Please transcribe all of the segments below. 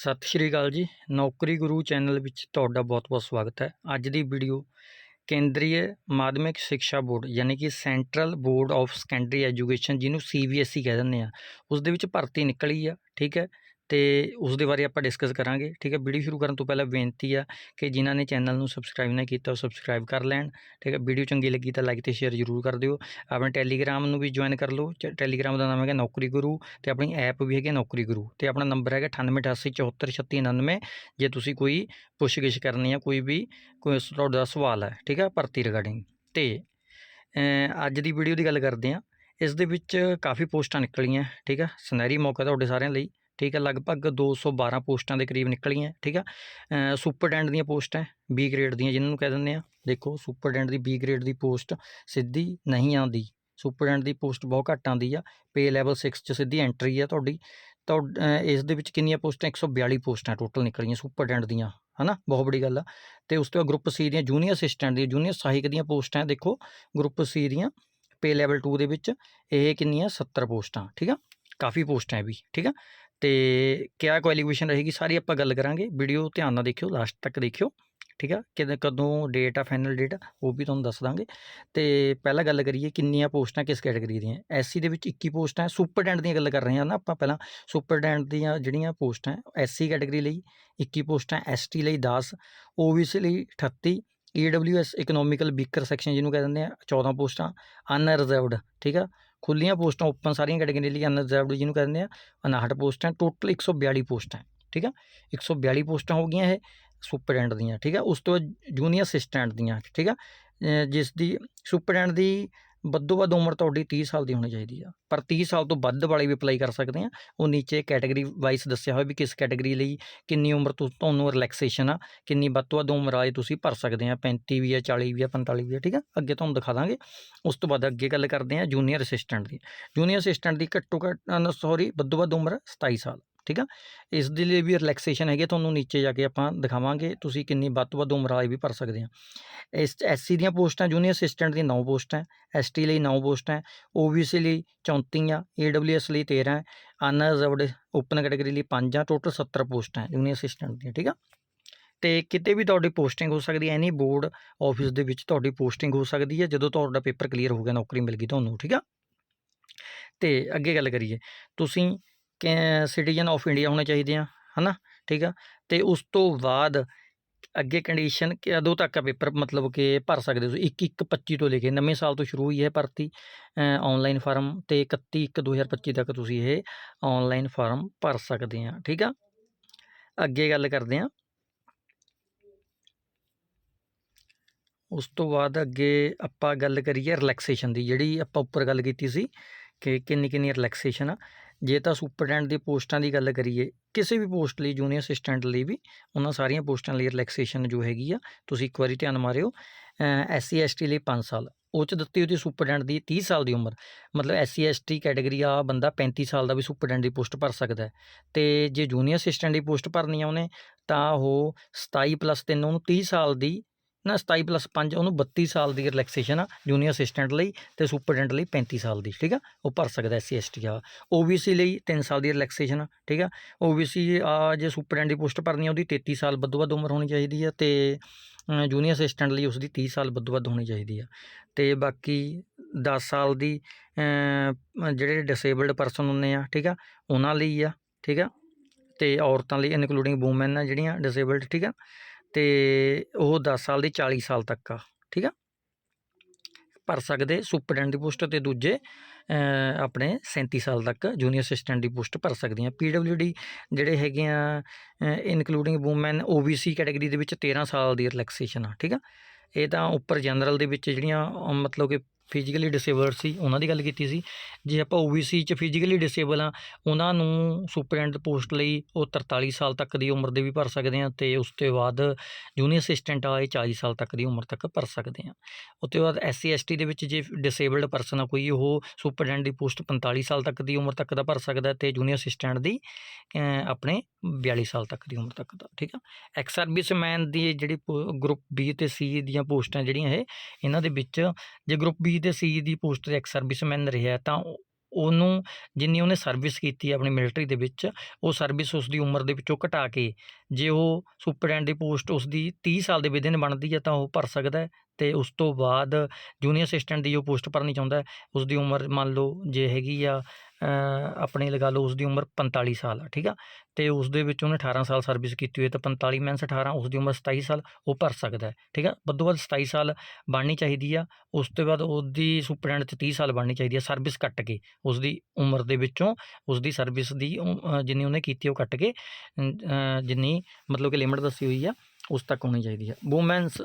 ਸਤਿ ਸ਼੍ਰੀ ਅਕਾਲ ਜੀ। ਨੌਕਰੀ ਗੁਰੂ ਚੈਨਲ ਵਿੱਚ ਤੁਹਾਡਾ ਬਹੁਤ-ਬਹੁਤ ਸਵਾਗਤ ਹੈ। ਅੱਜ ਦੀ ਵੀਡੀਓ ਕੇਂਦਰੀ ਮਾਧਿਅਮਿਕ ਸਿੱਖਿਆ ਬੋਰਡ, ਯਾਨੀ ਕਿ central board of secondary education, ਜਿਹਨੂੰ ਸੀਬੀਐਸਈ ਕਹਿ ਦਿੰਦੇ ਆ ਉਸ ਦੇ ਵਿੱਚ ਭਰਤੀ ਨਿਕਲੀ ਆ, ਠੀਕ ਹੈ? ਤੇ ਉਸ ਦੇ ਬਾਰੇ ਆਪਾਂ ਡਿਸਕਸ ਕਰਾਂਗੇ, ਠੀਕ ਹੈ? ਵੀਡੀਓ ਸ਼ੁਰੂ ਕਰਨ ਤੋਂ ਪਹਿਲਾਂ ਬੇਨਤੀ ਆ ਕਿ ਜਿਨ੍ਹਾਂ ਨੇ ਚੈਨਲ ਨੂੰ ਸਬਸਕ੍ਰਾਈਬ ਨਹੀਂ ਕੀਤਾ, ਉਹ ਸਬਸਕ੍ਰਾਈਬ ਕਰ ਲੈਣ, ਠੀਕ ਹੈ? ਵੀਡੀਓ ਚੰਗੀ ਲੱਗੀ ਤਾਂ ਲਾਈਕ ਤੇ ਸ਼ੇਅਰ ਜ਼ਰੂਰ ਕਰ ਦਿਓ। ਆਪਣੇ ਟੈਲੀਗ੍ਰਾਮ ਨੂੰ ਵੀ ਜੁਆਇਨ ਕਰ ਲਓ। ਚ- ਟੈਲੀਗ੍ਰਾਮ ਦਾ ਨਾਮ ਹੈਗਾ ਨੌਕਰੀ ਗੁਰੂ ਤੇ ਆਪਣੀ ਐਪ ਵੀ ਹੈਗੀ ਨੌਕਰੀ ਗੁਰੂ ਤੇ ਆਪਣਾ ਨੰਬਰ ਹੈਗਾ 9888743699 ਜੇ ਤੁਸੀਂ ਕੋਈ ਪੁੱਛਗਿੱਛ ਕਰਨੀ ਆ, ਕੋਈ ਵੀ, ਕੋਈ ਸ- ਤੁਹਾਡਾ ਸਵਾਲ ਹੈ, ਠੀਕ ਹੈ? ਭਰਤੀ ਰਿਗਾਰਡਿੰਗ ਤੇ ਅੱਜ ਦੀ ਵੀਡੀਓ ਦੀ ਗੱਲ ਕਰਦੇ ਆ। ਇਸ ਦੇ ਵਿੱਚ ਕਾਫੀ ਪੋਸਟਾਂ ਨਿਕਲੀਆਂ, ਠੀਕ ਹੈ? ਸੁਨਹਿਰੀ ਮੌਕਾ ਤੁਹਾਡੇ ਸਾਰਿਆਂ ਲਈ। ਠੀਕ ਹੈ, ਲਗਭਗ 212 ਪੋਸਟਾਂ ਦੇ ਕਰੀਬ ਨਿਕਲੀਆਂ, ਠੀਕ ਹੈ। ਅਮ ਸੁਪਰਡੈਂਟ ਦੀਆਂ ਪੋਸਟਾਂ ਬੀ ਗ੍ਰੇਡ ਦੀਆਂ ਜਿਹਨਾਂ ਨੂੰ ਕਹਿ ਦਿੰਦੇ ਆ ਦੇਖੋ ਸੁਪਰਡੈਂਟ ਦੀ ਬੀ ਗ੍ਰੇਡ ਦੀ ਪੋਸਟ ਸਿੱਧੀ ਨਹੀਂ ਆਉਂਦੀ। ਸੁਪਰਡੈਂਟ ਦੀ ਪੋਸਟ ਬਹੁਤ ਘੱਟ ਆਉਂਦੀ ਆ। ਪੇ ਲੈਵਲ 6 ਚ ਸਿੱਧੀ ਐਂਟਰੀ ਆ ਤੁਹਾਡੀ। ਤਾਂ ਇਸ ਦੇ ਵਿੱਚ ਕਿੰਨੀਆਂ ਪੋਸਟਾਂ? 142 ਪੋਸਟਾਂ ਟੋਟਲ ਨਿਕਲੀਆਂ ਸੁਪਰਡੈਂਟ ਦੀਆਂ, ਹਨਾ? ਬਹੁਤ ਬੜੀ ਗੱਲ ਆ। ਤੇ ਉਸ ਤੋਂ ਬਾਅਦ ਗਰੁੱਪ ਸੀ ਦੀਆਂ ਜੂਨੀਅਰ ਅਸਿਸਟੈਂਟ ਦੀਆਂ ਜੂਨੀਅਰ ਸਹਾਇਕ ਦੀਆਂ ਪੋਸਟਾਂ, ਦੇਖੋ ਗਰੁੱਪ ਸੀ ਦੀਆਂ ਪੇ ਲੈਵਲ 2 ਦੇ ਵਿੱਚ ਇਹ ਕਿੰਨੀਆਂ? 70 ਪੋਸਟਾਂ, ਠੀਕ ਆ? ਕਾਫੀ ਪੋਸਟਾਂ ਹੈ ਵੀ, ਠੀਕ ਆ? ਤੇ ਕਿਆ ਕੁਆਲੀਫਿਕੇਸ਼ਨ ਰਹੇਗੀ ਸਾਰੀ ਆਪਾਂ ਗੱਲ ਕਰਾਂਗੇ। ਵੀਡੀਓ ਧਿਆਨ ਨਾਲ ਦੇਖਿਓ ਲਾਸਟ ਤੱਕ ਦੇਖਿਓ, ਠੀਕ ਆ? ਕਿਦ, ਕਦੋਂ ਡੇਟ ਆ ਫਾਈਨਲ ਡੇਟ ਉਹ ਵੀ ਤੁਹਾਨੂੰ ਦੱਸ ਦਾਂਗੇ। ਤੇ ਪਹਿਲਾਂ ਗੱਲ ਕਰੀਏ ਕਿੰਨੀਆਂ ਪੋਸਟਾਂ ਕਿਸ ਕੈਟਾਗਰੀ ਦੀਆਂ? ਐਸਸੀ ਦੇ ਵਿੱਚ 21 ਪੋਸਟਾਂ ਹੈ ਸੁਪਰਡੈਂਟ ਦੀਆਂ ਗੱਲ ਕਰ ਰਹੇ ਹਾਂ ਨਾ ਆਪਾਂ ਪਹਿਲਾਂ। ਸੁਪਰਡੈਂਟ ਦੀਆਂ ਜਿਹੜੀਆਂ ਪੋਸਟਾਂ ਐਸਸੀ ਕੈਟਾਗਰੀ ਲਈ 21 ਪੋਸਟਾਂ ਐਸਟੀ ਲਈ 10 ਓਬੀਸੀ ਲਈ 38 ਈਡਬਲਯੂਐਸ ਇਕਨੋਮਿਕਲ ਬੀਕਰ ਸੈਕਸ਼ਨ ਜਿਹਨੂੰ ਕਹਿ ਦਿੰਦੇ ਆ 14 ਪੋਸਟਾਂ ਅਨਰਿਜ਼ਰਵਡ ਠੀਕ ਆ? ਖੁੱਲੀਆਂ ਪੋਸਟਾਂ ਓਪਨ ਸਾਰੀਆਂ ਕੈਟਾਗਰੀ ਲਈ ਅਨਰਿਜ਼ਰਵਡ ਜਿਹਨੂੰ ਕਹਿੰਦੇ ਦਿੰਦੇ ਆ 59 ਪੋਸਟਾਂ ਟੋਟਲ 142 ਪੋਸਟਾਂ ਠੀਕ ਆ? 142 ਪੋਸਟਾਂ ਹੋ ਗਈਆਂ ਇਹ ਸੁਪਰਡੈਂਟ ਦੀਆਂ, ਠੀਕ ਆ? ਉਸ ਤੋਂ ਬਾਅਦ ਜੂਨੀਅਰ ਅਸਿਸਟੈਂਟ ਦੀਆਂ, ਠੀਕ ਆ? ਜਿਸ ਦੀ ਸੁਪਰਡੈਂਟ ਦੀ ਵੱਧੋ ਵੱਧ ਉਮਰ ਤੁਹਾਡੀ 30 ਸਾਲ ਦੀ ਹੋਣੀ ਚਾਹੀਦੀ ਆ। ਪਰ 30 ਸਾਲ ਤੋਂ ਵੱਧ ਵਾਲੇ ਵੀ ਅਪਲਾਈ ਕਰ ਸਕਦੇ ਆ। ਉਹ ਨੀਚੇ ਕੈਟਾਗਰੀ ਵਾਈਜ਼ ਦੱਸਿਆ ਹੋਇਆ ਵੀ ਕਿਸ ਕੈਟਾਗਰੀ ਲਈ ਕਿੰਨੀ ਉਮਰ ਤੋਂ, ਤੁਹਾਨੂੰ ਰਿਲੈਕਸੇਸ਼ਨ ਆ, ਕਿੰਨੀ ਵੱਧ ਤੋਂ ਵੱਧ ਉਮਰ ਆਏ ਤੁਸੀਂ ਭਰ ਸਕਦੇ ਆ। 35 ਵੀ ਆ 40 ਵੀ ਆ 45 ਵੀ ਆ, ਠੀਕ ਆ? ਅੱਗੇ ਤੁਹਾਨੂੰ ਦਿਖਾ ਦਾਂਗੇ। ਉਸ ਤੋਂ ਬਾਅਦ ਅੱਗੇ ਗੱਲ ਕਰਦੇ ਆ ਜੂਨੀਅਰ ਅਸਿਸਟੈਂਟ ਦੀ। ਜੂਨੀਅਰ ਅਸਿਸਟੈਂਟ ਦੀ ਘੱਟੋ ਘੱਟ ਸੌਰੀ ਵੱਧੋ ਵੱਧ ਉਮਰ 27 ਸਾਲ। ਠੀਕ ਆ? ਇਸ ਦੇ ਲਈ ਵੀ ਰਿਲੈਕਸੇਸ਼ਨ ਹੈਗੀ ਆ, ਤੁਹਾਨੂੰ ਨੀਚੇ ਜਾ ਕੇ ਆਪਾਂ ਦਿਖਾਵਾਂਗੇ ਤੁਸੀਂ ਕਿੰਨੀ ਵੱਧ ਤੋਂ ਵੱਧ ਉਮਰ ਵਾਲੇ ਵੀ ਭਰ ਸਕਦੇ ਆ। ਇਸ ਐਸਸੀ ਦੀਆਂ ਪੋਸਟਾਂ ਜੂਨੀਅਰ ਅਸਿਸਟੈਂਟ ਦੀਆਂ 9 ਪੋਸਟਾਂ ਐਸਟੀ ਲਈ 9 ਪੋਸਟਾਂ ਓਬੀਸੀ ਲਈ 34 ਆ ਏਡਬਲਯੂਐਸ ਲਈ 13 ਹੈ ਅਨਰਿਜ਼ਰਵਡ ਓਪਨ ਕੈਟਾਗਰੀ ਲਈ 5 ਆ ਟੋਟਲ 70 ਪੋਸਟਾਂ ਜੂਨੀਅਰ ਅਸਿਸਟੈਂਟ ਦੀਆਂ ਠੀਕ ਆ? ਤੇ ਕਿਤੇ ਵੀ ਤੁਹਾਡੀ ਪੋਸਟਿੰਗ ਹੋ ਸਕਦੀ ਹੈ ਐਨੀ ਬੋਰਡ ਆਫਿਸ ਦੇ ਵਿੱਚ ਤੁਹਾਡੀ ਪੋਸਟਿੰਗ ਹੋ ਸਕਦੀ ਹੈ ਜਦੋਂ ਤੁਹਾਡਾ ਪੇਪਰ ਕਲੀਅਰ ਹੋ ਗਿਆ ਨੌਕਰੀ ਮਿਲ ਗਈ ਤੁਹਾਨੂੰ ਠੀਕ ਆ? ਤੇ ਅੱਗੇ ਗੱਲ ਕਰੀਏ ਤੁਸੀਂ ਸਿਟੀਜ਼ਨ ਆਫ ਇੰਡੀਆ ਹੋਣੇ ਚਾਹੀਦੇ ਆ, ਹਨਾ? ਠੀਕ ਆ? ਤੇ ਉਸ ਤੋਂ ਬਾਅਦ ਅੱਗੇ ਕੰਡੀਸ਼ਨ ਕਿ ਅਦੋਂ ਤੱਕ ਆ ਪੇਪਰ ਮਤਲਬ ਕਿ ਭਰ ਸਕਦੇ ਤੁਸੀਂ। 21 1 25 ਤੋਂ ਲੈ ਕੇ ਨਵੇਂ ਸਾਲ ਤੋਂ ਸ਼ੁਰੂ ਹੋਈ ਹੈ ਭਰਤੀ ਆਨਲਾਈਨ ਫਾਰਮ ਤੇ 31 1 2025 ਤੱਕ ਤੁਸੀਂ ਇਹ ਆਨਲਾਈਨ ਫਾਰਮ ਭਰ ਸਕਦੇ ਆ। ਠੀਕ ਆ? ਅੱਗੇ ਗੱਲ ਕਰਦੇ ਆ। ਉਸ ਤੋਂ ਬਾਅਦ ਅੱਗੇ ਆਪਾਂ ਗੱਲ ਕਰੀਏ ਰਿਲੈਕਸੇਸ਼ਨ ਦੀ। ਜਿਹੜੀ ਆਪਾਂ ਉੱਪਰ ਗੱਲ ਕੀਤੀ ਸੀ ਕਿ ਕਿੰਨੀ ਕਿੰਨੀ ਰਿਲੈਕਸੇਸ਼ਨ ਆ। ਜੇ ਤਾਂ ਸੁਪਰਡੈਂਟ ਦੀ ਪੋਸਟਾਂ ਦੀ ਗੱਲ ਕਰੀਏ, ਕਿਸੇ ਵੀ ਪੋਸਟ ਲਈ, ਜੂਨੀਅਰ ਅਸਿਸਟੈਂਟ ਲਈ ਵੀ, ਉਹਨਾਂ ਸਾਰੀਆਂ ਪੋਸਟਾਂ ਲਈ ਰਿਲੈਕਸੇਸ਼ਨ ਜੋ ਹੈਗੀ ਆ, ਤੁਸੀਂ ਇੱਕ ਵਾਰੀ ਧਿਆਨ ਮਾਰਿਓ ਐਸਸੀ ਐਸਟੀ ਲਈ 5 ਸਾਲ, ਉਹ ਚ ਦਿੱਤੀ ਉਹਦੀ ਸੁਪਰਡੈਂਟ ਦੀ 30 ਸਾਲ ਦੀ ਉਮਰ, ਮਤਲਬ ਐਸਸੀ ਐਸਟੀ ਕੈਟਾਗਰੀ ਆ ਬੰਦਾ 35 ਸਾਲ ਦਾ ਵੀ ਸੁਪਰਡੈਂਟ ਦੀ ਪੋਸਟ ਭਰ ਸਕਦਾ ਹੈ, ਤੇ ਜੇ ਜੂਨੀਅਰ ਅਸਿਸਟੈਂਟ ਦੀ ਪੋਸਟ ਭਰਨੀ ਆ ਉਹਨੇ, ਤਾਂ ਉਹ 27 ਪਲੱਸ 3 ਉਹਨੂੰ 30 ਸਾਲ ਦੀ ਨਾ 27 ਪਲੱਸ 5 ਉਹਨੂੰ 32 ਸਾਲ ਦੀ ਰਿਲੈਕਸੇਸ਼ਨ ਆ ਜੂਨੀਅਰ ਅਸਿਸਟੈਂਟ ਲਈ ਤੇ ਸੁਪਰਡੈਂਟ ਲਈ 35 ਸਾਲ ਦੀ, ਠੀਕ ਆ? ਉਹ ਭਰ ਸਕਦਾ ਐਸਸੀ ਐਸਟੀ ਆ। ਓਬੀਸੀ ਲਈ 3 ਸਾਲ ਦੀ ਰਿਲੈਕਸੇਸ਼ਨ ਆ, ਠੀਕ ਆ? ਓਬੀਸੀ ਆ, ਜੇ ਸੁਪਰਡੈਂਟ ਦੀ ਪੋਸਟ ਭਰਨੀ ਆ, ਉਹਦੀ 33 ਸਾਲ ਵੱਧੋ ਵੱਧ ਉਮਰ ਹੋਣੀ ਚਾਹੀਦੀ ਆ ਤੇ ਜੂਨੀਅਰ ਅਸਿਸਟੈਂਟ ਲਈ ਉਸ ਦੀ 30 ਸਾਲ ਵੱਧੋ ਵੱਧ ਹੋਣੀ ਚਾਹੀਦੀ ਆ। ਤੇ ਬਾਕੀ 10 ਸਾਲ ਦੀ ਜਿਹੜੇ ਡਿਸੇਬਲਡ ਪਰਸਨ ਹੁੰਦੇ ਆ, ਠੀਕ ਆ, ਉਹਨਾਂ ਲਈ ਆ, ਠੀਕ ਆ? ਤੇ ਔਰਤਾਂ ਲਈ ਇਨਕਲੂਡਿੰਗ ਵੂਮਨ ਆ ਜਿਹੜੀਆਂ ਡਿਸੇਬਲਡ ਠੀਕ ਆ? ਤੇ ਉਹ 10 ਸਾਲ ਦੀ 40 ਸਾਲ ਤੱਕ ਆ, ਠੀਕ ਆ? ਭਰ ਸਕਦੇ, ਸੁਪਰਡੈਂਟ ਦੀ ਪੋਸਟ ਤੇ ਦੂਜੇ ਆਪਣੇ 37 ਸਾਲ ਤੱਕ ਜੂਨੀਅਰ ਅਸਿਸਟੈਂਟ ਦੀ ਪੋਸਟ ਭਰ ਸਕਦੇ ਸਕਦੀਆਂ ਪੀਡਬਲਯੂਡੀ ਜਿਹੜੇ ਹੈਗੇ ਆ ਇਨਕਲੂਡਿੰਗ ਔਮਨ ਓਬੀਸੀ ਕੈਟਾਗਰੀ ਦੇ ਵਿੱਚ 13 ਸਾਲ ਦੀ ਰਿਲੈਕਸੇਸ਼ਨ ਆ, ਠੀਕ ਆ? ਇਹ ਤਾਂ ਉੱਪਰ ਜਨਰਲ ਦੇ ਵਿੱਚ ਜਿਹੜੀਆਂ ਮਤਲਬ ਕਿ ਫਿਜ਼ੀਕਲੀ ਡਿਸੇਬਲਡ ਸੀ, ਉਹਨਾਂ ਦੀ ਗੱਲ ਕੀਤੀ ਸੀ। ਜੇ ਆਪਾਂ ਓਬੀਸੀ ਚ ਫਿਜ਼ੀਕਲੀ ਡਿਸੇਬਲ ਆ ਉਹਨਾਂ ਨੂੰ ਸੁਪਰਡੈਂਟ ਪੋਸਟ ਲਈ ਉਹ 43 ਸਾਲ ਤੱਕ ਦੀ ਉਮਰ ਦੇ ਵੀ ਭਰ ਸਕਦੇ ਆ ਤੇ ਉਸ ਤੋਂ ਬਾਅਦ ਜੂਨੀਅਰ ਅਸਿਸਟੈਂਟ ਆ, ਇਹ 40 ਸਾਲ ਤੱਕ ਦੀ ਉਮਰ ਤੱਕ ਭਰ ਸਕਦੇ ਆ ਉਸ ਤੋਂ ਬਾਅਦ ਐਸਸੀ ਐਸਟੀ ਦੇ ਵਿੱਚ ਜੇ ਡਿਸੇਬਲਡ ਪਰਸਨ ਆ, ਕੋਈ ਉਹ ਸੁਪਰਡੈਂਟ ਦੀ ਪੋਸਟ 45 ਸਾਲ ਤੱਕ ਦੀ ਉਮਰ ਤੱਕ ਦਾ ਭਰ ਸਕਦਾ ਤੇ ਜੂਨੀਅਰ ਅਸਿਸਟੈਂਟ ਦੀ ਆਪਣੇ 42 ਸਾਲ ਤੱਕ ਦੀ ਉਮਰ ਤੱਕ ਦਾ, ਠੀਕ ਆ? ਐਕਸ ਸਰਵਿਸਮੈਨ ਦੀ ਜਿਹੜੀ ਗਰੁੱਪ ਬੀ ਤੇ ਸੀ ਦੀਆਂ ਪੋਸਟਾਂ ਜਿਹੜੀਆਂ ਇਹ, ਇਹਨਾਂ ਦੇ ਵਿੱਚ ਜੇ ਗਰੁੱਪ ਬੀ ਤੇ ਸੀ ਦੀ ਪੋਸਟ ਤੇ ਇੱਕ ਸਰਵਿਸਮੈਨ ਰਿਹਾ, ਤਾਂ ਉਹਨੂੰ ਜਿੰਨੀ ਉਹਨੇ ਸਰਵਿਸ ਕੀਤੀ ਹੈ ਆਪਣੀ ਮਿਲਟਰੀ ਦੇ ਵਿੱਚ, ਉਹ ਸਰਵਿਸ ਉਸ ਦੀ ਉਮਰ ਦੇ ਵਿੱਚੋਂ ਘਟਾ ਕੇ, ਜੇ ਉਹ ਸੁਪਰਡੈਂਟ ਦੀ ਪੋਸਟ ਉਸ ਦੀ 30 ਸਾਲ ਦੇ ਵਿਦਿਨ ਬਣਦੀ ਹੈ ਤਾਂ ਉਹ ਭਰ ਸਕਦਾ ਹੈ ਤੇ ਉਸ ਤੋਂ ਬਾਅਦ ਜੂਨੀਅਰ ਅਸਿਸਟੈਂਟ ਦੀ ਜੋ ਪੋਸਟ ਭਰਨੀ ਚਾਹੁੰਦਾ ਹੈ, ਉਸ ਦੀ ਉਮਰ ਮੰਨ ਲਓ ਜੇ ਹੈਗੀ ਆ ਆਪਣੀ ਲਗਾ ਲਓ ਉਸ ਦੀ ਉਮਰ 45 ਸਾਲ ਆ, ਠੀਕ ਆ? ਤੇ ਉਸ ਦੇ ਵਿੱਚ ਉਹਨੇ 18 ਸਾਲ ਸਰਵਿਸ ਕੀਤੀ ਹੋਈ ਤਾਂ 45 ਮਾਈਨਸ 18 ਉਸ ਦੀ ਉਮਰ 27 ਸਾਲ, ਉਹ ਭਰ ਸਕਦਾ ਹੈ, ਠੀਕ ਆ? ਵੱਧੋ ਵੱਧ 27 ਸਾਲ ਬਣਨੀ ਚਾਹੀਦੀ ਆ, ਉਸ ਤੋਂ ਬਾਅਦ ਉਹਦੀ ਸੁਪਰਡੈਂਟ 'ਚ 30 ਸਾਲ ਬਣਨੀ ਚਾਹੀਦੀ ਆ ਸਰਵਿਸ ਕੱਟ ਕੇ ਉਸ ਦੀ ਉਮਰ ਦੇ ਵਿੱਚੋਂ ਉਸ ਦੀ ਸਰਵਿਸ ਦੀ ਉ- ਜਿੰਨੀ ਉਹਨੇ ਕੀਤੀ ਉਹ ਕੱਟ ਕੇ ਜਿੰਨੀ ਮਤਲਬ ਕਿ ਲਿਮਟ ਦੱਸੀ ਹੋਈ ਆ, ਉਸ ਤੱਕ ਹੋਣੀ ਚਾਹੀਦੀ ਆ। ਵੂਮੈਨਸ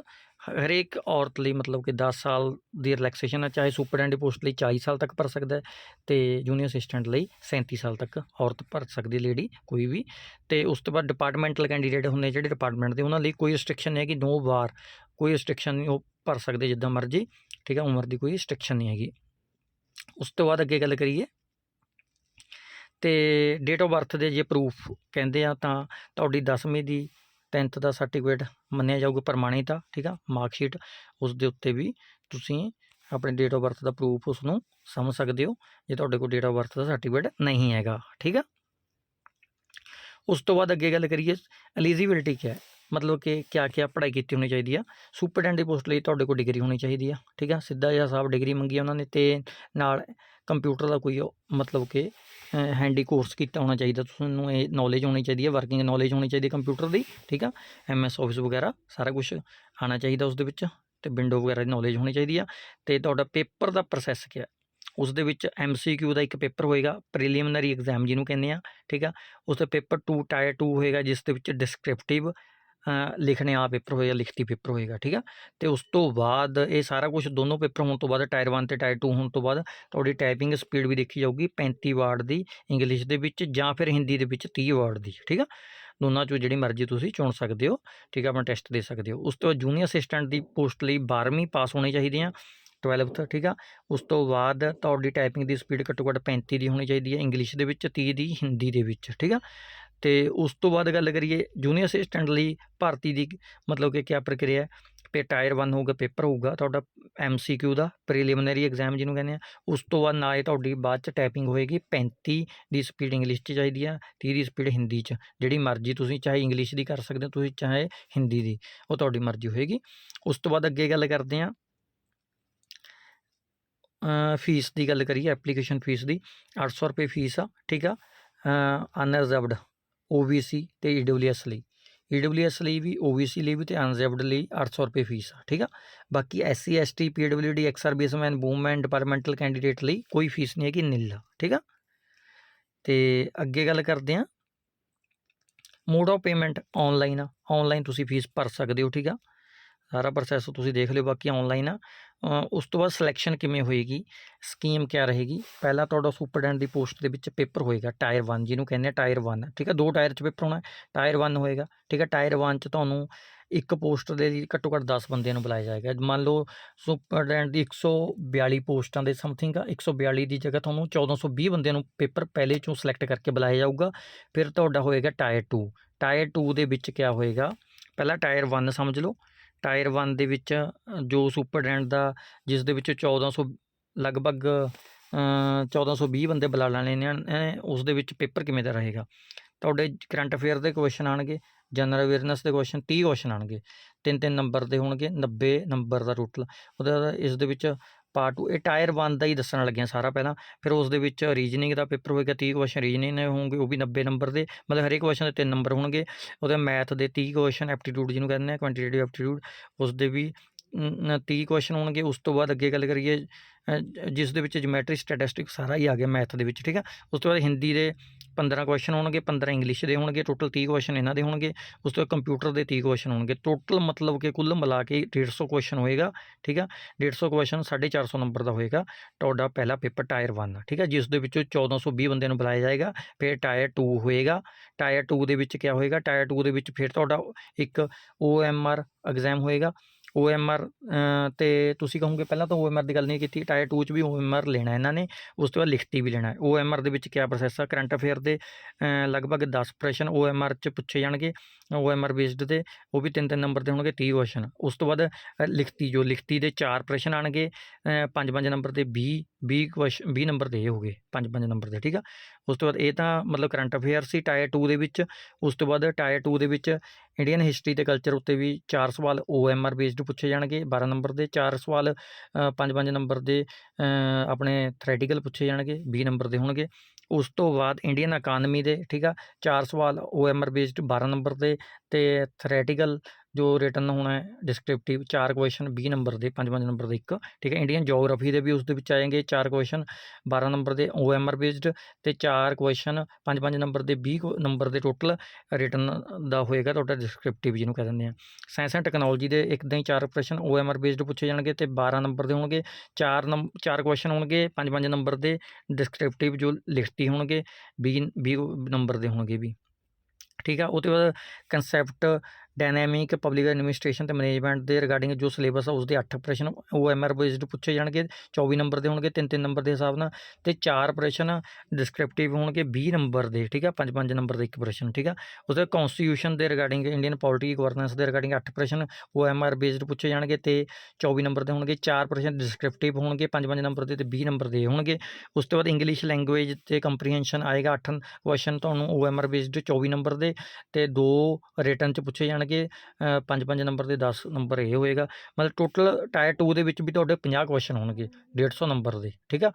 ਹਰੇਕ ਔਰਤ ਲਈ ਮਤਲਬ ਕਿ 10 ਸਾਲ ਦੀ ਰਿਲੈਕਸੇਸ਼ਨ ਹੈ, ਚਾਹੇ ਸੁਪਰਡੈਂਟ ਪੋਸਟ ਲਈ 40 ਸਾਲ ਤੱਕ ਭਰ ਸਕਦਾ ਹੈ ਤੇ ਜੂਨੀਅਰ ਅਸਿਸਟੈਂਟ ਲਈ 37 ਸਾਲ ਤੱਕ ਔਰਤ ਭਰ ਸਕਦੀ ਲੇਡੀ ਕੋਈ ਵੀ। ਤੇ ਉਸ ਤੋਂ ਬਾਅਦ ਡਿਪਾਰਟਮੈਂਟਲ ਕੈਂਡੀਡੇਟ ਹੁੰਦੇ ਜਿਹੜੇ ਡਿਪਾਰਟਮੈਂਟ ਦੇ, ਉਹਨਾਂ ਲਈ ਕੋਈ ਰਿਸਟ੍ਰਿਕਸ਼ਨ ਨਹੀਂ ਹੈਗੀ, ਨੋ ਵਾਰ ਕੋਈ ਰਿਸਟ੍ਰਿਕਸ਼ਨ ਨਹੀਂ, ਉਹ ਭਰ ਸਕਦੇ ਜਿੱਦਾਂ ਮਰਜ਼ੀ, ਠੀਕ ਹੈ, ਉਮਰ ਦੀ ਕੋਈ ਰਿਸਟ੍ਰਿਕਸ਼ਨ ਨਹੀਂ ਹੈਗੀ। ਉਸ ਤੋਂ ਬਾਅਦ ਅੱਗੇ ਗੱਲ ਕਰੀਏ, ਤੇ ਡੇਟ ਆਫ ਬਰਥ ਦੇ ਜੇ ਪ੍ਰੂਫ ਕਹਿੰਦੇ ਆ ਤਾਂ ਤੁਹਾਡੀ 10ਵੀਂ ਦੀ 10th ਦਾ ਸਰਟੀਫਿਕੇਟ ਮੰਨਿਆ ਜਾਊਗਾ ਪ੍ਰਮਾਣਿਤ ਆ, ਠੀਕ ਆ? ਮਾਰਕਸ਼ੀਟ ਉਸ ਦੇ ਉੱਤੇ ਵੀ ਤੁਸੀਂ ਆਪਣੇ ਡੇਟ ਆਫ ਬਰਥ ਦਾ ਪ੍ਰੂਫ ਉਸ ਨੂੰ ਸਮਝ ਸਕਦੇ ਹੋ, ਜੇ ਤੁਹਾਡੇ ਕੋਲ ਡੇਟ ਆਫ ਬਰਥ ਦਾ ਸਰਟੀਫਿਕੇਟ ਨਹੀਂ ਹੈਗਾ, ਠੀਕ ਆ? ਉਸ ਤੋਂ ਬਾਅਦ ਅੱਗੇ ਗੱਲ ਕਰੀਏ ਐਲੀਜੀਬਿਲਟੀ ਕੀ ਹੈ? ਮਤਲਬ ਕਿ ਕਿਆ ਕਿਆ ਪੜ੍ਹਾਈ ਕੀਤੀ ਹੋਣੀ ਚਾਹੀਦੀ ਆ? ਸੁਪਰਡੈਂਟ ਦੀ ਪੋਸਟ ਲਈ ਤੁਹਾਡੇ ਕੋਲ ਡਿਗਰੀ ਹੋਣੀ ਚਾਹੀਦੀ ਆ, ਠੀਕ ਆ? ਸਿੱਧਾ ਜਿਹਾ ਸਾਹਿਬ ਡਿਗਰੀ ਮੰਗੀ ਉਹਨਾਂ ਨੇ ਤੇ ਨਾਲ ਕੰਪਿਊਟਰ ਦਾ ਕੋਈ ਉਹ ਮਤਲਬ ਕਿ ਹੈਂਡੀ ਕੋਰਸ ਕੀਤਾ ਹੋਣਾ ਚਾਹੀਦਾ, ਤੁਹਾਨੂੰ ਇਹ ਨੌਲੇਜ ਹੋਣੀ ਚਾਹੀਦੀ ਹੈ ਵਰਕਿੰਗ ਨੌਲੇਜ ਹੋਣੀ ਚਾਹੀਦੀ ਕੰਪਿਊਟਰ ਦੀ, ਠੀਕ ਆ? ਐਮਐਸ ਆਫਿਸ ਵਗੈਰਾ, ਸਾਰਾ ਕੁਝ ਆਉਣਾ ਚਾਹੀਦਾ ਉਸ ਦੇ ਵਿੱਚ ਤੇ ਵਿੰਡੋ ਵਗੈਰਾ ਦੀ ਨੌਲੇਜ ਹੋਣੀ ਚਾਹੀਦੀ ਆ। ਤੇ ਤੁਹਾਡਾ ਪੇਪਰ ਦਾ ਪ੍ਰੋਸੈਸ ਕੀ ਹੈ ਉਸ ਦੇ ਵਿੱਚ ਐੱਮ ਸੀ ਕਿਊ ਦਾ ਇੱਕ ਪੇਪਰ ਹੋਏਗਾ ਪ੍ਰੀਲੀਮਨਰੀ ਐਗਜ਼ਾਮ ਜਿਹਨੂੰ ਕਹਿੰਦੇ ਆ, ਠੀਕ ਆ? ਉਸ ਦਾ ਪੇਪਰ 2 ਟਾਇਰ 2 ਹੋਏਗਾ, ਜਿਸ ਦੇ ਵਿੱਚ ਡਿਸਕ੍ਰਿਪਟਿਵ ਲਿਖਣੇ ਆ ਪੇਪਰ ਹੋਏਗਾ, ਲਿਖਤੀ ਪੇਪਰ ਹੋਏਗਾ, ਠੀਕ ਆ? ਤੇ ਉਸ ਤੋਂ ਬਾਅਦ ਇਹ ਸਾਰਾ ਕੁਝ ਦੋਨੋਂ ਪੇਪਰ ਹੋਣ ਤੋਂ ਬਾਅਦ, ਟਾਇਰ 1 ਤੇ ਟਾਇਰ 2 ਹੋਣ ਤੋਂ ਬਾਅਦ, ਤੁਹਾਡੀ ਟਾਈਪਿੰਗ ਸਪੀਡ ਵੀ ਦੇਖੀ ਜਾਊਗੀ 35 ਵਰਡ ਦੀ ਇੰਗਲਿਸ਼ ਦੇ ਵਿੱਚ ਜਾਂ ਫਿਰ ਹਿੰਦੀ ਦੇ ਵਿੱਚ 30 ਵਰਡ ਦੀ, ਠੀਕ ਆ? ਦੋਨਾਂ ਚੋਂ ਜਿਹੜੀ ਮਰਜ਼ੀ ਤੁਸੀਂ ਚੁਣ ਸਕਦੇ ਹੋ, ਠੀਕ ਆ? ਆਪਣਾ ਟੈਸਟ ਦੇ ਸਕਦੇ ਹੋ। ਉਸ ਤੋਂ ਬਾਅਦ ਜੂਨੀਅਰ ਅਸਿਸਟੈਂਟ ਦੀ ਪੋਸਟ ਲਈ 12ਵੀਂ ਪਾਸ ਹੋਣੀ ਚਾਹੀਦੀ ਆ 12th ਠੀਕ ਆ? ਉਸ ਤੋਂ ਬਾਅਦ ਤੁਹਾਡੀ ਟਾਈਪਿੰਗ ਦੀ ਸਪੀਡ ਘੱਟੋ ਘੱਟ 35 ਦੀ ਹੋਣੀ ਚਾਹੀਦੀ ਹੈ ਇੰਗਲਿਸ਼ ਦੇ ਵਿੱਚ 30 ਦੀ, ਹਿੰਦੀ ਦੇ ਵਿੱਚ, ਠੀਕ ਆ? ਅਤੇ ਉਸ ਤੋਂ ਬਾਅਦ ਗੱਲ ਕਰੀਏ ਜੂਨੀਅਰ ਅਸਿਸਟੈਂਟ ਲਈ ਭਰਤੀ ਦੀ ਮਤਲਬ ਕਿ ਕਿਆ ਪ੍ਰਕਿਰਿਆ ਹੈ? ਪੇ ਟਾਇਰ 1 ਹੋਊਗਾ, ਪੇਪਰ ਹੋਊਗਾ, ਤੁਹਾਡਾ ਐਮਸੀਕਿਊ ਦਾ ਪ੍ਰੀਲਿਮਿਨਰੀ ਐਗਜ਼ਾਮ ਜਿਹਨੂੰ ਕਹਿੰਦੇ ਆ। ਉਸ ਤੋਂ ਬਾਅਦ ਨਾਲੇ ਤੁਹਾਡੀ ਬਾਅਦ ਚ ਟਾਈਪਿੰਗ ਹੋਏਗੀ 35 ਦੀ ਸਪੀਡ ਇੰਗਲਿਸ਼ 'ਚ ਚਾਹੀਦੀ ਆ 30 ਦੀ ਸਪੀਡ ਹਿੰਦੀ 'ਚ। ਜਿਹੜੀ ਮਰਜ਼ੀ ਤੁਸੀਂ ਚਾਹੇ ਇੰਗਲਿਸ਼ ਦੀ ਕਰ ਸਕਦੇ ਹੋ, ਤੁਸੀਂ ਚਾਹੇ ਹਿੰਦੀ ਦੀ, ਉਹ ਤੁਹਾਡੀ ਮਰਜ਼ੀ ਹੋਏਗੀ। ਉਸ ਤੋਂ ਬਾਅਦ ਅੱਗੇ ਗੱਲ ਕਰਦੇ ਆ। ਫੀਸ ਦੀ ਗੱਲ ਕਰੀਏ ਐਪਲੀਕੇਸ਼ਨ ਫੀਸ ਦੀ 800 ਰੁਪਏ ਫੀਸ ਆ, ਠੀਕ ਆ? ਅਨਰਿਜ਼ਰਵਡ OBC ਤੇ EWS ਲਈ। EWS ਲਈ ਵੀ OBC ਲਈ ਵੀ ਤੇ ਅਨਰਿਜ਼ਰਵਡ ਲਈ 800 ਰੁਪਏ ਫੀਸ ਆ, ਠੀਕ ਆ? ਬਾਕੀ SC ST PWD ex serviceman woman departmental candidate ਲਈ ਕੋਈ ਫੀਸ ਨਹੀਂ ਹੈਗੀ ਨਿਲ ਆ, ਠੀਕ ਆ? ਤੇ ਅੱਗੇ ਗੱਲ ਕਰਦੇ ਆ। ਮੋਡ ਆਫ ਪੇਮੈਂਟ ਆਨਲਾਈਨ ਆ। ਆਨਲਾਈਨ ਤੁਸੀਂ ਫੀਸ ਭਰ ਸਕਦੇ ਹੋ, ਠੀਕ ਆ? ਸਾਰਾ ਪ੍ਰੋਸੈਸ ਤੁਸੀਂ ਦੇਖ ਲਿਓ ਬਾਕੀ ਆਨਲਾਈਨ ਆ। ਉਸ ਤੋਂ ਬਾਅਦ ਸਿਲੈਕਸ਼ਨ ਕਿਵੇਂ ਹੋਏਗੀ ਸਕੀਮ ਕਿਆ ਰਹੇਗੀ। ਪਹਿਲਾਂ ਤੁਹਾਡਾ ਸੁਪਰਡੈਂਟ ਦੀ ਪੋਸਟ ਦੇ ਵਿੱਚ ਪੇਪਰ ਹੋਏਗਾ ਟਾਇਰ 1 ਜਿਹਨੂੰ ਕਹਿੰਦੇ ਆ ਟਾਇਰ 1 ਠੀਕ ਹੈ ਦੋ ਟਾਇਰ 'ਚ ਪੇਪਰ ਹੋਣਾ ਟਾਇਰ 1 ਹੋਏਗਾ, ਠੀਕ ਹੈ ਟਾਇਰ 1 'ਚ ਤੁਹਾਨੂੰ ਇੱਕ ਪੋਸਟ ਦੇ ਲਈ ਘੱਟੋ ਘੱਟ 10 ਬੰਦਿਆਂ ਨੂੰ ਬੁਲਾਇਆ ਜਾਏਗਾ। ਮੰਨ ਲਓ ਸੁਪਰਡੈਂਟ ਦੀ 142 ਪੋਸਟਾਂ ਦੇ ਸਮਥਿੰਗ ਆ 142 ਦੀ ਜਗ੍ਹਾ ਤੁਹਾਨੂੰ 1420 ਬੰਦਿਆਂ ਨੂੰ ਪੇਪਰ ਪਹਿਲੇ ਚੋਂ ਸਿਲੈਕਟ ਕਰਕੇ ਬੁਲਾਇਆ ਜਾਊਗਾ। ਫਿਰ ਤੁਹਾਡਾ ਹੋਏਗਾ ਟਾਇਰ 2 ਟਾਇਰ 2 ਦੇ ਵਿੱਚ ਕਿਆ ਹੋਏਗਾ? ਪਹਿਲਾਂ ਟਾਇਰ 1 ਸਮਝ ਲਓ ਟਾਇਰ ਵਨ ਦੇ ਵਿੱਚ ਅ, ਜੋ ਸੁਪਰਡੈਂਟ ਦਾ ਜਿਸ ਦੇ ਵਿੱਚ ਚੌਦਾਂ ਸੌ ਲਗਭਗ ਚੌਦਾਂ ਸੌ ਵੀਹ ਬੰਦੇ ਬੁਲਾ ਲੈਣੇ ਨੇ ਐਂ ਉਸ ਦੇ ਵਿੱਚ ਪੇਪਰ ਕਿਵੇਂ ਦਾ ਰਹੇਗਾ? ਤੁਹਾਡੇ ਕਰੰਟ ਅਫੇਅਰ ਦੇ ਕੁਐਸਚਨ ਆਣਗੇ ਜਨਰਲ ਅਵੇਅਰਨੈਸ ਦੇ ਕੁਐਸਚਨ 30 ਕੁਐਸਚਨ ਆਣਗੇ ਤਿੰਨ ਤਿੰਨ ਨੰਬਰ ਦੇ ਹੋਣਗੇ 90 ਨੰਬਰ ਦਾ ਟੋਟਲ ਉਹਦਾ ਇਸ ਦੇ ਵਿੱਚ ਪਾਰਟ 2 ਇਹ ਟਾਇਰ 1 ਦਾ ਹੀ ਦੱਸਣ ਲੱਗਿਆ ਸਾਰਾ ਪਹਿਲਾਂ। ਫਿਰ ਉਸ ਦੇ ਵਿੱਚ ਰੀਜਨਿੰਗ ਦਾ ਪੇਪਰ ਹੋਏਗਾ 30 ਕੁਐਸਚਨ ਰੀਜਨਿੰਗ ਦੇ ਹੋਣਗੇ, ਉਹ ਵੀ 90 ਨੰਬਰ ਦੇ। ਮਤਲਬ ਹਰੇਕ ਕੁਐਸਚਨ ਦੇ ਤਿੰਨ ਨੰਬਰ ਹੋਣਗੇ। ਉਹਦੇ ਮੈਥ ਦੇ 30 ਕੁਐਸਚਨ ਐਪਟੀਟਿਊਡ ਜਿਹਨੂੰ ਕਹਿੰਦੇ ਆ ਕੁਆਂਟੀਟੇਟਿਵ ਐਪਟੀਟਿਊਡ ਉਸ ਦੇ ਵੀ 30 ਕੁਐਸਚਨ ਹੋਣਗੇ, ਉਸ ਤੋਂ ਬਾਅਦ ਅੱਗੇ ਗੱਲ ਕਰੀਏ ਜਿਸ ਦੇ ਵਿੱਚ ਜਿਓਮੈਟਰੀ ਸਟੈਟਿਸਟਿਕ ਸਾਰਾ ਹੀ ਆ ਗਿਆ ਮੈਥ ਦੇ ਵਿੱਚ, ਠੀਕ ਆ? ਉਸ ਤੋਂ ਬਾਅਦ ਹਿੰਦੀ ਦੇ 15 ਕੁਐਸਚਨ ਹੋਣਗੇ 15 ਇੰਗਲਿਸ਼ ਦੇ ਹੋਣਗੇ ਟੋਟਲ 30 ਕੁਐਸਚਨ ਇਹਨਾਂ ਦੇ ਹੋਣਗੇ, ਉਸ ਤੋਂ ਬਾਅਦ ਕੰਪਿਊਟਰ ਦੇ 30 ਕੁਐਸਚਨ ਹੋਣਗੇ। ਟੋਟਲ ਮਤਲਬ ਕਿ ਕੁੱਲ ਮਿਲਾ ਕੇ 150 ਕੁਐਸਚਨ ਹੋਏਗਾ, ਠੀਕ ਆ? 150 ਕੁਐਸਚਨ 450 ਨੰਬਰ ਦਾ ਹੋਏਗਾ, ਤੁਹਾਡਾ ਪਹਿਲਾ ਪੇਪਰ ਟਾਇਰ 1 ਠੀਕ ਆ? ਜਿਸ ਦੇ ਵਿੱਚੋਂ 1420 ਬੰਦਿਆਂ ਨੂੰ ਬੁਲਾਇਆ ਜਾਏਗਾ, ਫਿਰ ਟਾਇਰ 2 ਹੋਏਗਾ। ਟਾਇਰ 2 ਦੇ ਵਿੱਚ ਕਿਆ ਹੋਏਗਾ? ਟਾਇਰ 2 ਦੇ ਵਿੱਚ ਫਿਰ ਤੁਹਾਡਾ ਇੱਕ OMR ਐਗਜ਼ਾਮ ਹੋਏਗਾ। OMR ਤੇ ਤੁਸੀਂ ਕਹੋਗੇ ਪਹਿਲਾਂ ਤਾਂ OMR ਦੀ ਗੱਲ ਨਹੀਂ ਕੀਤੀ, ਟਾਇਰ 2 ਚ ਵੀ OMR ਲੈਣਾ ਇਹਨਾਂ ਨੇ, ਉਸ ਤੋਂ ਬਾਅਦ ਲਿਖਤੀ ਵੀ ਲੈਣਾ। ਹੈ OMR ਦੇ ਵਿੱਚ ਕਿਆ ਪ੍ਰੋਸੈਸ ਆ? ਕਰੰਟ ਅਫੇਅਰ ਦੇ ਲਗਭਗ 10 ਪ੍ਰਸ਼ਨ OMR ਚ ਪੁੱਛੇ ਜਾਣਗੇ OMR ਬੇਸਡ ਤੇ ਉਹ ਵੀ ਤਿੰਨ ਤਿੰਨ ਨੰਬਰ ਦੇ ਹੋਣਗੇ 30 ਕੁਐਸਚਨ ਉਸ ਤੋਂ ਬਾਅਦ ਲਿਖਤੀ ਜੋ ਲਿਖਤੀ ਦੇ ਚਾਰ ਪ੍ਰਸ਼ਨ ਆਣਗੇ 5-5 ਨੰਬਰ ਤੇ 20 20 ਕੁਐਸਚਨ 20 ਨੰਬਰ ਦੇ ਹੋਗੇ 5-5 ਨੰਬਰ ਦੇ ਠੀਕ ਆ? ਉਸ ਤੋਂ ਬਾਅਦ ਇਹ ਤਾਂ ਮਤਲਬ ਕਰੰਟ ਅਫੇਅਰ ਸੀ, ਟਾਇਰ 2 ਦੇ ਵਿੱਚ। ਉਸ ਤੋਂ ਬਾਅਦ ਟਾਇਰ 2 ਦੇ ਵਿੱਚ ਇੰਡੀਅਨ ਹਿਸਟਰੀ ਤੇ ਕਲਚਰ ਉੱਤੇ ਵੀ ਚਾਰ ਸਵਾਲ ਓ ਐੱਮ ਆਰ ਬੇਸਡ ਪੁੱਛੇ ਜਾਣਗੇ 12 ਨੰਬਰ ਦੇ ਚਾਰ ਸਵਾਲ 5-5 ਨੰਬਰ ਦੇ ਆਪਣੇ ਥਰੈਟੀਕਲ ਪੁੱਛੇ ਜਾਣਗੇ 20 ਨੰਬਰ ਦੇ ਹੋਣਗੇ। ਉਸ ਤੋਂ ਬਾਅਦ ਇੰਡੀਅਨ ਇਕਾਨਮੀ ਦੇ, ਠੀਕ ਆ? ਚਾਰ ਸਵਾਲ O M R based 12 number ਦੇ ਤੇ ਥਰੈਟੀਕਲ ਜੋ ਰਿਟਨ ਹੋਣਾ ਹੈ ਡਿਸਕ੍ਰਿਪਟਿਵ ਚਾਰ ਕੁਐਸਚਨ 20 ਨੰਬਰ ਦੇ, ਪੰਜ ਪੰਜ ਨੰਬਰ ਦੇ ਇੱਕ, ਠੀਕ ਹੈ? ਇੰਡੀਅਨ ਜੀਓਗ੍ਰਾਫੀ ਦੇ ਵੀ ਉਸ ਦੇ ਵਿੱਚ ਆਏਗੇ, ਚਾਰ ਕੁਐਸਚਨ 12 ਨੰਬਰ ਦੇ ਓਐਮਆਰ ਬੇਸਡ ਤੇ ਚਾਰ ਕੁਐਸਚਨ ਪੰਜ ਪੰਜ ਨੰਬਰ ਦੇ 20 ਕੁ ਨੰਬਰ ਦੇ ਟੋਟਲ ਰਿਟਨ ਦਾ ਹੋਏਗਾ ਤੁਹਾਡਾ ਡਿਸਕ੍ਰਿਪਟਿਵ ਜਿਹਨੂੰ ਕਹਿ ਦਿੰਦੇ ਆ। ਸਾਇੰਸ ਐਂਡ ਟੈਕਨੋਲੋਜੀ ਦੇ ਇੱਕਦਾਂ ਹੀ ਚਾਰ ਪ੍ਰਸ਼ਨ ਓਐਮਆਰ ਬੇਸਡ ਪੁੱਛੇ ਜਾਣਗੇ ਤੇ 12 ਨੰਬਰ ਦੇ ਹੋਣਗੇ, ਚਾਰ ਨੰਬ ਚਾਰ ਕੁਐਸਚਨ ਹੋਣਗੇ, ਪੰਜ ਪੰਜ ਨੰਬਰ ਦੇ ਡਿਸਕ੍ਰਿਪਟਿਵ ਜੋ ਲਿਖਤੀ ਹੋਣਗੇ 20 20 ਨੰਬਰ ਦੇ ਹੋਣਗੇ ਵੀ। ਠੀਕ ਆ? ਉਹ ਤੋਂ ਬਾਅਦ ਕਨਸੈਪਟ ਡਾਇਨਾਮਿਕ ਪਬਲਿਕ ਐਡਮਿਨਿਸਟ੍ਰੇਸ਼ਨ ਤੇ ਮੈਨੇਜਮੈਂਟ ਦੇ ਰਿਗਾਰਡਿੰਗ ਜੋ ਸਿਲੇਬਸ ਆ ਉਸ ਦੇ 8 ਪ੍ਰਸ਼ਨ ਓਐਮਆਰ ਬੇਸਡ ਪੁੱਛੇ ਜਾਣਗੇ 24 ਨੰਬਰ ਦੇ ਹੋਣਗੇ ਤਿੰਨ ਤਿੰਨ ਨੰਬਰ ਦੇ ਹਿਸਾਬ ਨਾਲ ਤੇ ਚਾਰ ਪ੍ਰਸ਼ਨ ਡਿਸਕ੍ਰਿਪਟਿਵ ਹੋਣਗੇ 20 ਨੰਬਰ ਦੇ, ਠੀਕ ਆ ਪੰਜ ਪੰਜ ਨੰਬਰ ਦੇ ਇੱਕ ਪ੍ਰਸ਼ਨ ਠੀਕ ਆ। ਉਸ ਦੇ ਕਨਸਟੀਟਿਊਸ਼ਨ ਦੇ ਰਿਗਾਰਡਿੰਗ ਇੰਡੀਅਨ ਪੋਲਿਟੀ ਗਵਰਨੈਂਸ ਦੇ ਰਿਗਾਰਡਿੰਗ 8 ਪ੍ਰਸ਼ਨ ਓਐਮਆਰ ਬੇਸਡ ਪੁੱਛੇ ਜਾਣਗੇ ਤੇ 24 ਨੰਬਰ ਦੇ ਹੋਣਗੇ, ਚਾਰ ਪ੍ਰਸ਼ਨ ਡਿਸਕ੍ਰਿਪਟਿਵ ਹੋਣਗੇ ਪੰਜ ਪੰਜ ਨੰਬਰ ਦੇ ਤੇ 20 ਨੰਬਰ ਦੇ ਹੋਣਗੇ। ਉਸ ਤੋਂ ਬਾਅਦ ਇੰਗਲਿਸ਼ ਲੈਂਗੁਏਜ ਤੇ ਕੰਪਰੀਹੈਂਸ਼ਨ ਆਏਗਾ 8 ਕੁਐਸਚਨ ਤੁਹਾਨੂੰ ਓਐਮਆਰ ਬੇਸਡ 24 ਨੰਬਰ ਦੇ ਤੇ ਦੋ ਰਿਟਨ ਚ ਪੁੱਛੇ ਜਾਣਗੇ। ਅ, ਪੰਜ ਪੰਜ ਨੰਬਰ ਦੇ 10 ਨੰਬਰ ਇਹ ਹੋਏਗਾ। ਮਤਲਬ ਟੋਟਲ ਟਾਇਰ 2 ਦੇ ਵਿੱਚ ਵੀ ਤੁਹਾਡੇ 50 ਕੁਐਸਚਨ ਹੋਣਗੇ 150 ਨੰਬਰ ਦੇ ਠੀਕ ਆ?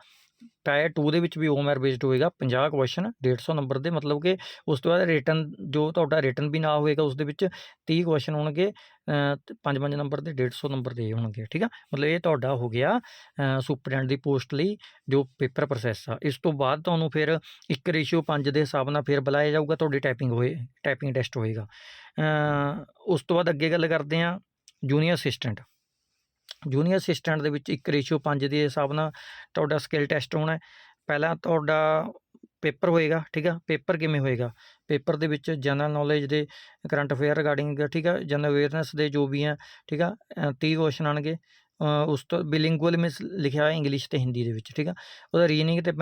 ਟਾਇਰ 2 ਦੇ ਵਿੱਚ ਵੀ ਓਐਮਆਰ ਬੇਸਡ ਹੋਏਗਾ 50 ਕੁਐਸਚਨ 150 ਨੰਬਰ ਦੇ ਮਤਲਬ ਕਿ ਉਸ ਤੋਂ ਬਾਅਦ ਰਿਟਨ ਜੋ ਤੁਹਾਡਾ ਰਿਟਨ ਵੀ ਨਾ ਹੋਏਗਾ ਉਸ ਦੇ ਵਿੱਚ 30 ਕੁਐਸਚਨ ਹੋਣਗੇ ਅ, ਤੇ ਪੰਜ ਪੰਜ ਨੰਬਰ ਦੇ 150 ਨੰਬਰ ਦੇ ਹੋਣਗੇ ਠੀਕ ਆ? ਮਤਲਬ ਇਹ ਤੁਹਾਡਾ ਹੋ ਗਿਆ ਸੁਪਰਡੈਂਟ ਦੀ ਪੋਸਟ ਲਈ ਜੋ ਪੇਪਰ ਪ੍ਰੋਸੈਸ ਆ। ਇਸ ਤੋਂ ਬਾਅਦ ਤੁਹਾਨੂੰ ਫਿਰ 1 ਰੇਸ਼ੀਓ 5 ਦੇ ਹਿਸਾਬ ਨਾਲ ਫਿਰ ਬੁਲਾਇਆ ਜਾਊਗਾ ਤੁਹਾਡੀ ਟਾਈਪਿੰਗ ਹੋਏ ਟਾਈਪਿੰਗ ਟੈਸਟ ਹੋਏਗਾ। ਉਸ ਤੋਂ ਬਾਅਦ ਅੱਗੇ ਗੱਲ ਕਰਦੇ ਹਾਂ ਜੂਨੀਅਰ ਅਸਿਸਟੈਂਟ ਜੂਨੀਅਰ ਅਸਿਸਟੈਂਟ ਦੇ ਵਿੱਚ ਇੱਕ ਰੇਸ਼ੀਓ 5 ਦੇ ਹਿਸਾਬ ਨਾਲ ਤੁਹਾਡਾ ਸਕਿੱਲ ਟੈਸਟ ਹੋਣਾ ਪਹਿਲਾਂ ਤੁਹਾਡਾ ਪੇਪਰ ਹੋਏਗਾ ਠੀਕ ਆ? ਪੇਪਰ ਕਿਵੇਂ ਹੋਏਗਾ? ਪੇਪਰ ਦੇ ਵਿੱਚ ਜਨਰਲ ਨੌਲੇਜ ਦੇ ਕਰੰਟ ਅਫੇਅਰ ਰਿਗਾਰਡਿੰਗ ਠੀਕ ਆ? ਜਨਰਲ ਅਵੇਅਰਨੈਸ ਦੇ ਜੋ ਵੀ ਆ ਠੀਕ ਆ? ਅ, 30 ਕੁਐਸਚਨ ਆਣਗੇ ਉਸ ਤੋਂ ਬਿਲਿੰਗੁਅਲ ਮਿਸ ਲਿਖਿਆ ਹੋਇਆ ਇੰਗਲਿਸ਼ ਤੇ ਹਿੰਦੀ ਦੇ ਵਿੱਚ ਠੀਕ ਆ? ਉਹਦਾ ਰੀਜ਼ਨਿੰਗ ਤੇ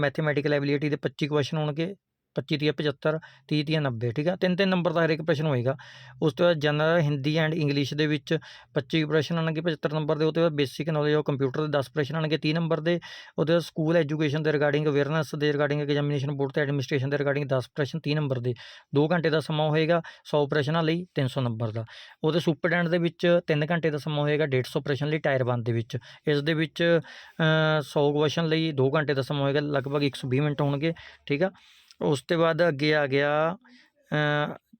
ਮੈਥਮੈਟੀਕਲ ਐਬਿਲਿਟੀ ਦੇ 25 ਕੁਐਸਚਨ ਹੋਣਗੇ। 25 ਤੀਆ 75 30 ਤੀਆ 90 ਠੀਕ ਆ? ਤਿੰਨ ਤਿੰਨ ਨੰਬਰ ਦਾ ਹਰੇਕ ਪ੍ਰਸ਼ਨ ਹੋਏਗਾ। ਉਸ ਤੋਂ ਬਾਅਦ ਜਨਰਲ ਹਿੰਦੀ ਐਂਡ ਇੰਗਲਿਸ਼ ਦੇ ਵਿੱਚ 25 ਪ੍ਰਸ਼ਨ ਆਣਗੇ 75 ਨੰਬਰ ਦੇ ਉਹ ਤੋਂ ਬਾਅਦ ਬੇਸਿਕ ਨੌਲੇਜ ਆਫ ਕੰਪਿਊਟਰ ਦੇ 10 ਪ੍ਰਸ਼ਨ ਆਣਗੇ 30 ਨੰਬਰ ਦੇ ਉਹਦੇ ਬਾਅਦ ਸਕੂਲ ਐਜੂਕੇਸ਼ਨ ਦੇ ਰਿਗਾਰਡਿੰਗ ਅਵੇਅਰਨੈਸ ਦੇ ਰਿਗਾਰਡਿੰਗ ਐਗਜ਼ਾਮੀਨੇਸ਼ਨ ਬੋਰਡ ਤੇ ਐਡਮਿਨਿਸਟ੍ਰੇਸ਼ਨ ਦੇ ਰਿਗਾਰਡਿੰਗ 10 ਪ੍ਰਸ਼ਨ 30 ਨੰਬਰ ਦੇ। 2 ਘੰਟੇ ਦਾ ਸਮਾਂ ਹੋਏਗਾ 100 ਪ੍ਰਸ਼ਨਾਂ ਲਈ 300 ਨੰਬਰ ਦਾ। ਉਹਦੇ ਸੁਪਰਡੈਂਟ ਦੇ ਵਿੱਚ 3 ਘੰਟੇ ਦਾ ਸਮਾਂ ਹੋਏਗਾ 150 ਪ੍ਰਸ਼ਨ ਲਈ ਟਾਇਰ 1 ਦੇ ਵਿੱਚ। ਇਸ ਦੇ ਵਿੱਚ ਅ, 100 ਕੁਐਸਚਨ ਲਈ 2 ਘੰਟੇ ਦਾ ਸਮਾਂ ਹੋਏਗਾ ਲਗਭਗ 120 ਮਿੰਟ ਹੋਣਗੇ ਠੀਕ ਆ? ਉਸ ਤੋਂ ਬਾਅਦ ਅੱਗੇ ਆ ਗਿਆ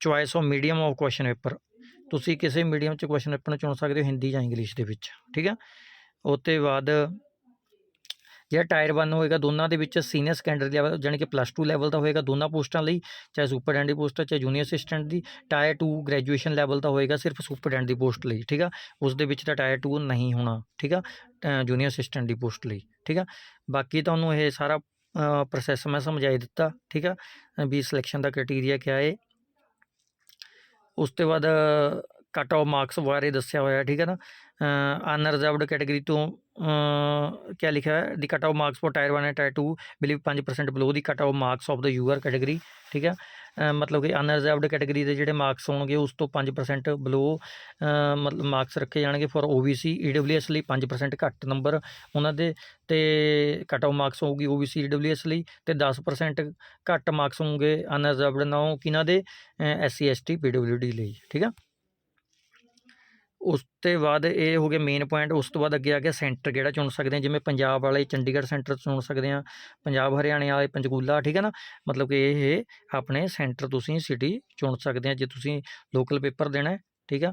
choice of medium of question paper ਤੁਸੀਂ ਕਿਸੇ ਮੀਡੀਅਮ ਚ ਕੁਐਸਚਨ ਪੇਪਰ ਨੂੰ ਚੁਣ ਸਕਦੇ ਹੋ ਹਿੰਦੀ ਜਾਂ ਇੰਗਲਿਸ਼ ਦੇ ਵਿੱਚ, ਠੀਕ ਆ? ਉਹ ਤੋਂ ਬਾਅਦ ਜਿਹੜਾ ਟਾਇਰ 1 ਹੋਏਗਾ ਦੋਨਾਂ ਦੇ ਵਿੱਚ ਸੀਨੀਅਰ ਸੈਕੰਡਰੀ ਲੈਵਲ ਜਾਣੀ ਕਿ ਪਲੱਸ 2 ਲੈਵਲ ਦਾ ਹੋਏਗਾ ਦੋਨਾਂ ਪੋਸਟਾਂ ਲਈ, ਚਾਹੇ ਸੁਪਰਡੈਂਟ ਦੀ ਪੋਸਟ ਹੈ ਚਾਹੇ ਜੂਨੀਅਰ ਅਸਿਸਟੈਂਟ ਦੀ ਟਾਇਰ 2 ਗ੍ਰੈਜੂਏਸ਼ਨ ਲੈਵਲ ਦਾ ਹੋਏਗਾ ਸਿਰਫ ਸੁਪਰਡੈਂਟ ਦੀ ਪੋਸਟ ਲਈ, ਠੀਕ ਆ? ਉਸ ਦੇ ਵਿੱਚ ਤਾਂ ਟਾਇਰ 2 ਨਹੀਂ ਹੋਣਾ, ਠੀਕ ਆ? ਜੂਨੀਅਰ ਅਸਿਸਟੈਂਟ ਦੀ ਪੋਸਟ ਲਈ, ਠੀਕ ਆ? ਬਾਕੀ ਤੁਹਾਨੂੰ ਇਹ ਸਾਰਾ ਪ੍ਰੋਸੈਸ ਮੈਂ ਸਮਝਾਈ ਦਿੱਤਾ, ਠੀਕ ਆ? ਵੀ ਸਿਲੈਕਸ਼ਨ ਦਾ ਕ੍ਰਾਈਟੇਰੀਆ ਕਿਆ ਹੈ ਉਸ ਤੋਂ ਬਾਅਦ ਕਟ ਆਫ ਮਾਰਕਸ ਬਾਰੇ ਦੱਸਿਆ ਹੋਇਆ, ਠੀਕ ਹੈ ਨਾ? ਅਨਰਿਜ਼ਰਵਡ ਕੈਟਾਗਰੀ ਤੋਂ ਕਿਆ ਲਿਖਿਆ ਹੈ? ਦੀ cut off marks for tier 1 and tier 2 believe 5% below the cut off marks of ਦਾ ਯੂਆਰ ਕੈਟਾਗਰੀ ਠੀਕ ਹੈ? ਮਤਲਬ ਕਿ ਅਨਰਿਜ਼ਰਵਡ ਕੈਟਾਗਰੀ ਦੇ ਜਿਹੜੇ ਮਾਰਕਸ ਹੋਣਗੇ, ਉਸ ਤੋਂ 5% ਬਿਲੋ ਮਤਲਬ ਮਾਰਕਸ ਰੱਖੇ ਜਾਣਗੇ ਫॉर ਓਬੀਸੀ ਈਡਬਲਯੂਐਸ ਲਈ 5% ਘੱਟ ਨੰਬਰ ਉਹਨਾਂ ਦੇ, ਤੇ ਕਟ ਆਫ ਮਾਰਕਸ ਹੋਊਗੀ ਓਬੀਸੀ ਈਡਬਲਯੂਐਸ ਲਈ, ਤੇ 10% ਘੱਟ ਮਾਰਕਸ ਹੋਣਗੇ ਅਨਰਿਜ਼ਰਵਡ ਨਾ ਕਿਹਨਾਂ ਦੇ? ਐਸਸੀ ਐਸਟੀ ਪੀਡਬਲਯੂਡੀ ਲਈ, ਠੀਕ ਹੈ? ਉਸ ਤੋਂ ਬਾਅਦ ਇਹ ਹੋ ਗਏ ਮੇਨ ਪੁਆਇੰਟ ਉਸ ਤੋਂ ਬਾਅਦ ਅੱਗੇ ਆ ਗਿਆ ਸੈਂਟਰ ਕਿਹੜਾ ਚੁਣ ਸਕਦੇ ਆ ਜਿਵੇਂ ਪੰਜਾਬ ਵਾਲੇ ਚੰਡੀਗੜ੍ਹ ਸੈਂਟਰ ਚੁਣ ਸਕਦੇ ਆ ਪੰਜਾਬ ਹਰਿਆਣੇ ਵਾਲੇ ਪੰਚਕੂਲਾ, ਠੀਕ ਹੈ ਨਾ? ਮਤਲਬ ਕਿ ਇਹ ਆਪਣੇ ਸੈਂਟਰ ਤੁਸੀਂ ਸਿਟੀ ਚੁਣ ਸਕਦੇ ਆ ਜੇ ਤੁਸੀਂ ਲੋਕਲ ਪੇਪਰ ਦੇਣਾ ਠੀਕ ਆ?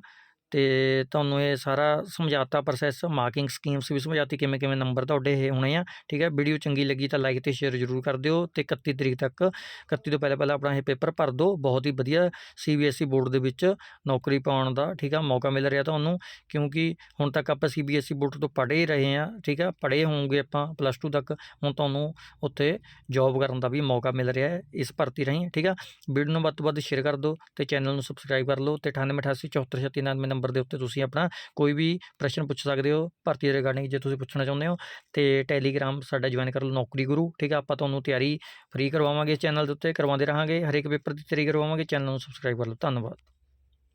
ਤੇ ਤੁਹਾਨੂੰ ਇਹ ਸਾਰਾ ਸਮਝਾਤਾ ਪ੍ਰੋਸੈਸ ਮਾਰਕਿੰਗ ਸਕੀਮਸ ਵੀ ਸਮਝਾਤੀ ਕਿਵੇਂ ਕਿਵੇਂ ਨੰਬਰ ਤੁਹਾਡੇ ਇਹ ਹੋਣੇ ਆ, ਠੀਕ ਹੈ? ਵੀਡੀਓ ਚੰਗੀ ਲੱਗੀ ਤਾਂ ਲਾਈਕ ਤੇ ਸ਼ੇਅਰ ਜ਼ਰੂਰ ਕਰ ਦਿਓ ਤੇ 31 ਤਰੀਕ ਤੱਕ 31 ਤੋਂ ਪਹਿਲਾਂ ਪਹਿਲਾਂ ਆਪਣਾ ਇਹ ਪੇਪਰ ਭਰ ਦਿਓ, ਬਹੁਤ ਹੀ ਵਧੀਆ ਸੀਬੀਐਸਈ ਬੋਰਡ ਦੇ ਵਿੱਚ ਨੌਕਰੀ ਪਾਉਣ ਦਾ, ਠੀਕ ਆ? ਮੌਕਾ ਮਿਲ ਰਿਹਾ ਤੁਹਾਨੂੰ, ਕਿਉਂਕਿ ਹੁਣ ਤੱਕ ਆਪਾਂ ਸੀਬੀਐਸਈ ਬੋਰਡ ਤੋਂ ਪੜ੍ਹੇ ਹੀ ਰਹੇ ਆ ਠੀਕ ਆ? ਪੜ੍ਹੇ ਹੋਵੋਗੇ ਆਪਾਂ ਪਲੱਸ 2 ਤੱਕ, ਹੁਣ ਤੁਹਾਨੂੰ ਉੱਥੇ ਜੌਬ ਕਰਨ ਦਾ ਵੀ ਮੌਕਾ ਮਿਲ ਰਿਹਾ ਹੈ, ਇਸ ਭਰਤੀ ਰਾਹੀਂ, ਠੀਕ ਆ? ਵੀਡੀਓ ਨੂੰ ਵੱਧ ਤੋਂ ਵੱਧ ਸ਼ੇਅਰ ਕਰ ਦਿਓ ਤੇ ਚੈਨਲ ਨੂੰ ਸਬਸਕ੍ਰਾਈਬ ਕਰ ਲਓ ਤੇ 9888 743699 ਨੰਬਰ ਨੰਬਰ ਦੇ ਉੱਤੇ ਤੁਸੀਂ ਆਪਣਾ ਕੋਈ ਵੀ ਪ੍ਰਸ਼ਨ ਪੁੱਛ ਸਕਦੇ ਹੋ ਭਰਤੀ ਦੇ ਰਿਗਾਰਡਿੰਗ ਜੇ ਤੁਸੀਂ ਪੁੱਛਣਾ ਚਾਹੁੰਦੇ ਹੋ ਤੇ ਟੈਲੀਗ੍ਰਾਮ ਸਾਡਾ ਜੁਆਇਨ ਕਰ ਲਓ ਨੌਕਰੀ ਗੁਰੂ, ਠੀਕ ਹੈ ਆਪਾਂ ਤੁਹਾਨੂੰ ਤਿਆਰੀ ਫ੍ਰੀ ਕਰਵਾਵਾਂਗੇ ਚੈਨਲ ਦੇ ਉੱਤੇ, ਕਰਵਾਉਂਦੇ ਰਹਾਂਗੇ, ਹਰੇਕ ਪੇਪਰ ਦੀ ਤਿਆਰੀ ਕਰਵਾਵਾਂਗੇ, ਚੈਨਲ ਨੂੰ ਸਬਸਕ੍ਰਾਈਬ ਕਰ ਲਓ, ਧੰਨਵਾਦ।